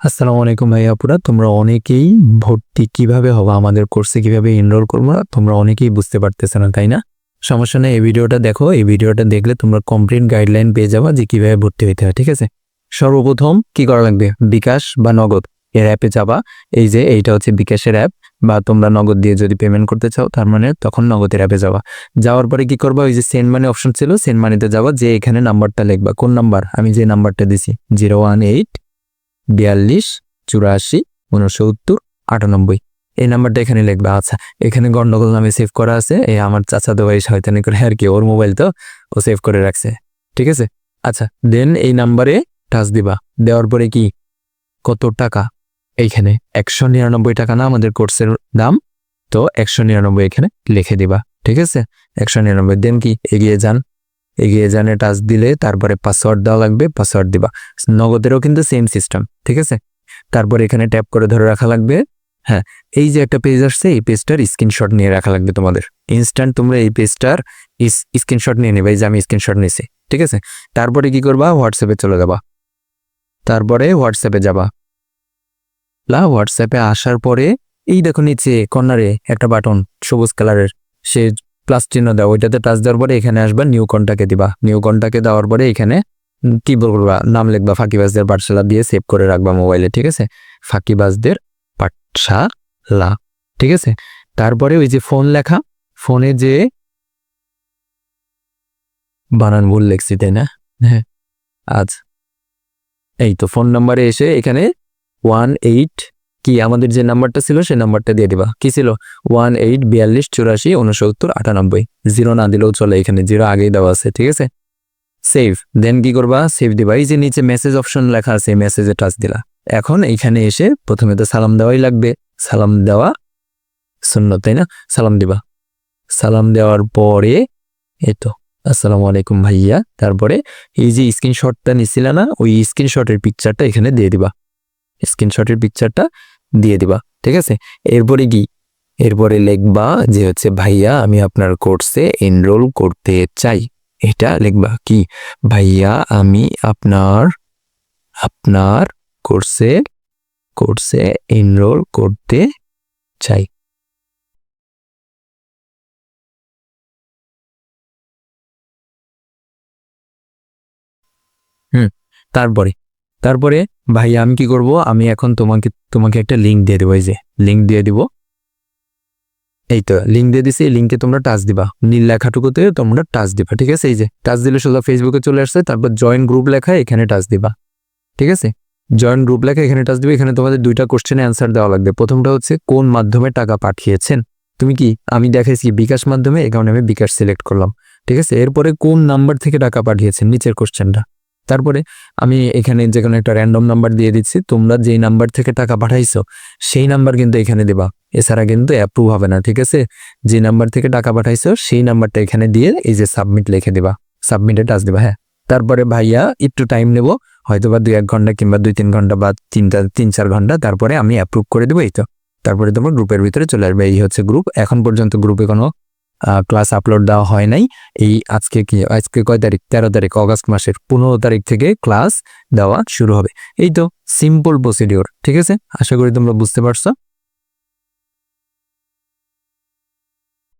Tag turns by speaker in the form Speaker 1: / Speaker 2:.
Speaker 1: আসসালামু আলাইকুম ভাইয়া আপুরা, তোমরা অনেকেই ভর্তি কীভাবে হবে, আমাদের কোর্সে কীভাবে এনরোল করব, তোমরা অনেকেই বুঝতে পারতেছে না, তাই না? সমস্যা নেই, এই ভিডিওটা দেখো, এই ভিডিওটা দেখলে তোমরা কমপ্লিট গাইডলাইন পেয়ে যাবা যে কীভাবে ভর্তি হইতে হয়, ঠিক আছে? সর্বপ্রথম কি করা লাগবে? বিকাশ বা নগদ? এর অ্যাপে যাবা, এই যে এইটা হচ্ছে বিকাশের অ্যাপ বা তোমরা নগদ দিয়ে যদি পেমেন্ট করতে চাও, তার মানে তখন নগদের অ্যাপে যাবা। যাওয়ার পরে কি করবা? ওই যে সেন্ড মানি অপশন ছিল সেন্ড মানিতে যাবা, যে এখানে নাম্বারটা লিখবা। কোন নাম্বার আমি যে নাম্বারটা দিছি জিরো ওয়ান এইট বিয়াল্লিশ, চুরাশি, উনসত্তর, আটানব্বই। এই নাম্বারটা এখানে লিখবে। আচ্ছা এখানে গন্ডগোল নামে সেভ করা আছে। এই আমার চাচাতো ভাই শয়তানি করে আর কি, ওর মোবাইল তো ও সেভ করে রাখছে। ঠিক আছে? আচ্ছা দেন এই নাম্বারে টাচ দিবা। দেওয়ার পরে কি? কত টাকা? এইখানে একশো নিরানব্বই টাকা না আমাদের কোর্সের দাম? তো একশো নিরানব্বই এখানে লিখে দিবা। ঠিক আছে? একশো নিরানব্বই। দেন কি? এগিয়ে যান। এগিয়ে জানে টাচ দিলে তারপরে পাসওয়ার্ড দেওয়া লাগবে পাসওয়ার্ড দিবা। নগদেরও কিন্তু সেম সিস্টেম ঠিক আছে? তারপর এখানে ট্যাপ করে ধরে রাখা লাগবে। হ্যাঁ এই যে একটা পেজ আসছে, এই পেজটার স্ক্রিনশট নিয়ে রাখা লাগবে তোমাদের। ইনস্ট্যান্ট তোমরা এই পেজটার স্ক্রিনশট নিয়ে নেবে, এই যে আমি স্ক্রিনশট নিয়েছি, ঠিক আছে? তারপরে কি করবা? হোয়াটসঅ্যাপে চলে যাবা। তারপরে হোয়াটসঅ্যাপে যাবা। লা হোয়াটসঅ্যাপে আসার পরে, এই দেখো নিচে, কর্নারে একটা বাটন সবুজ কালারের সে প্লাস চিহ্ন দাও, ওইটাতে টাচ দেওয়ার পরে এখানে আসবা নিউ কন্টাকে দিবা। নিউ কন্টাকে দেওয়ার পরে এখানে কি বলবা? নাম লিখবা, ফাঁকিবাজদের পাঠশালা দিয়ে সেভ করে রাখবা মোবাইলে ঠিক আছে? ফাঁকিবাজদের পাঠশালা, ঠিক আছে? তারপরে ওই যে ফোন লেখা ফোনে যে বানান ভুল লেখছি, তাই না? হ্যাঁ আচ্ছা। এই তো ফোন নাম্বারে এসে এখানে ওয়ান এইট কি আমাদের যে নাম্বারটা ছিল, সেই নাম্বারটা দিয়ে দিবা। কি ছিল? ওয়ান এইট বিয়াল্লিশ চুরাশি উনসত্তর আটানব্বই। জিরো না দিলেও চলে এখানে, জিরো আগেই দেওয়া আছে, ঠিক আছে? সেভ দেন কি করবা? সেভ দিবা। এই যে নিচে মেসেজ অপশন লেখা আছে মেসেজে টাচ দিলা। এখন এইখানে এসে প্রথমে তো সালাম দেওয়াই লাগবে। সালাম দেওয়া শূন্য তাই না? সালাম দিবা। সালাম দেওয়ার পরে, এই তো, আসসালামু আলাইকুম ভাইয়া। তারপরে এই যে স্ক্রিনশটটা নিছিলা না, ওই স্ক্রিনশটের পিকচারটা এখানে দিয়ে দিবা। স্ক্রিনশটের পিকচারটা দিয়ে দিবা, ঠিক আছে? এরপরে কি? এরপরে লিখবা যে হচ্ছে, ভাইয়া, আমি আপনার কোর্সে এনরোল করতে চাই। এটা লিখবা কি? ভাইয়া, আমি আপনার আপনার কোর্সে কোর্সে এনরোল করতে চাই। হুম, তারপরে তারপরে, ভাই, আমি কি করব? আমি এখন তোমাকে তোমাকে একটা লিঙ্ক দিয়ে দেবো, এই যে লিঙ্ক দিয়ে দিব। এই তো লিঙ্ক দিয়ে দিছি, এই লিঙ্কে তোমরা টাচ দিবা। নীল লেখাটুকুতে তোমরা টাচ দিবা, ঠিক আছে? এই যে টাচ দিলে সোজা ফেসবুকে চলে আসছে, তারপর জয়েন গ্রুপ লেখা, এখানে টাচ দিবা, ঠিক আছে? জয়েন গ্রুপ লেখা, এখানে টাচ দিবে, এখানে তোমাদের দুইটা কোশ্চেনে অ্যান্সার দেওয়া লাগবে। প্রথমটা হচ্ছে, কোন মাধ্যমে টাকা পাঠিয়েছেন? তুমি কি, আমি দেখাইছি বিকাশ মাধ্যমে, এই কারণে আমি বিকাশ সিলেক্ট করলাম, ঠিক আছে? এরপরে, কোন নাম্বার থেকে টাকা পাঠিয়েছেন? নিচের কোশ্চেনটা তারপরে আমি এখানে যে কোনো একটা র্যান্ডম নাম্বার দিয়ে দিচ্ছি। তোমরা যেই নাম্বার থেকে টাকা পাঠাইছো, সেই নাম্বার কিন্তু এখানে দিবা। এছাড়া কিন্তু অ্যাপ্রুভ হবে না, ঠিক আছে? যে নাম্বার থেকে টাকা পাঠাইছো, সেই নাম্বারটা এখানে দিয়ে এই যে সাবমিট লিখে দিবা। সাবমিটে টাচ দিবা হ্যাঁ? তারপরে ভাইয়া একটু টাইম নেব হয়তো বা দুই এক ঘণ্টা কিংবা দুই তিন ঘণ্টা বা তিনটা তিন চার ঘণ্টা, তারপরে আমি অ্যাপ্রুভ করে দেবো এই তো। তারপরে তোমার গ্রুপের ভিতরে চলে আসবে, এই হচ্ছে গ্রুপ এখন পর্যন্ত গ্রুপে কোনো ক্লাস আপলোড দেওয়া হয় নাই। এই আজকে কি, আজকে কয় তারিখ? তেরো তারিখ, অগাস্ট মাসের পনেরো তারিখ থেকে ক্লাস দেওয়া শুরু হবে। এই তো সিম্পল প্রসিডিওর ঠিক আছে? আশা করি তোমরা বুঝতে পারছ।